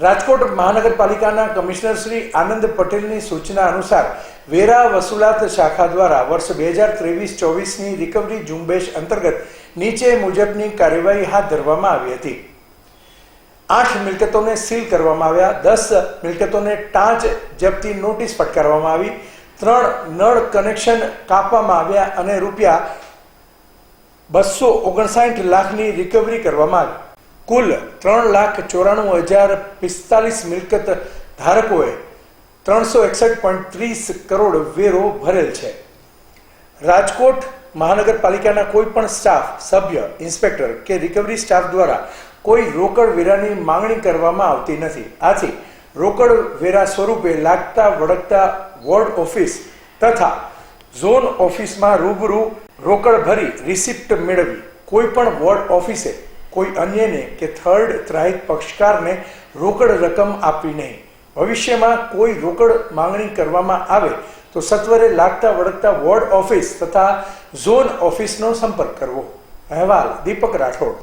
રાજકોટ મહાનગરપાલિકાના કમિશનર શ્રી આનંદ પટેલની સૂચના અનુસાર વેરા વસૂલાત શાખા દ્વારા વર્ષ બે હજાર ત્રેવીસ ચોવીસની રિકવરી ઝુંબેશ અંતર્ગત નીચે મુજબની કાર્યવાહી હાથ ધરવામાં આવી હતી. આઠ મિલકતોને સીલ કરવામાં આવ્યા, દસ મિલકતોને ટાંચ જપ્તી નોટિસ ફટકારવામાં આવી, ત્રણ નળ કનેક્શન કાપવામાં આવ્યા અને રૂપિયા બસો ઓગણસાઠ લાખની રિકવરી કરવામાં આવી. કુલ ત્રણ લાખ ચોરાણું હજાર પિસ્તાલીસ મિલકત ધારકોએ ત્રણસો એકસઠ પોઈન્ટ ત્રીસ કરોડ વેરો ભરેલ છે. રાજકોટ મહાનગરપાલિકાના કોઈ પણ સ્ટાફ, સભ્ય, ઇન્સ્પેક્ટર કે રિકવરી સ્ટાફ દ્વારા કોઈ રોકડ વેરાની માંગણી કરવામાં આવતી નથી. આથી રોકડ વેરા સ્વરૂપે લાગતા વળગતા વોર્ડ ઓફિસ તથા ઝોન ઓફિસમાં રૂબરૂ રોકડ ભરી રિસિપ્ટ મેળવી કોઈ પણ વોર્ડ ઓફિસે કોઈ અન્યને કે થર્ડ ત્રાહિત પક્ષકારને રોકડ રકમ આપવી નહીં. ભવિષ્યમાં કોઈ રોકડ માંગણી કરવામાં આવે તો સત્વરે લાગતા વળગતા વોર્ડ ઓફિસ તથા ઝોન ઓફિસનો સંપર્ક કરવો. અહેવાલ દીપક રાઠોડ.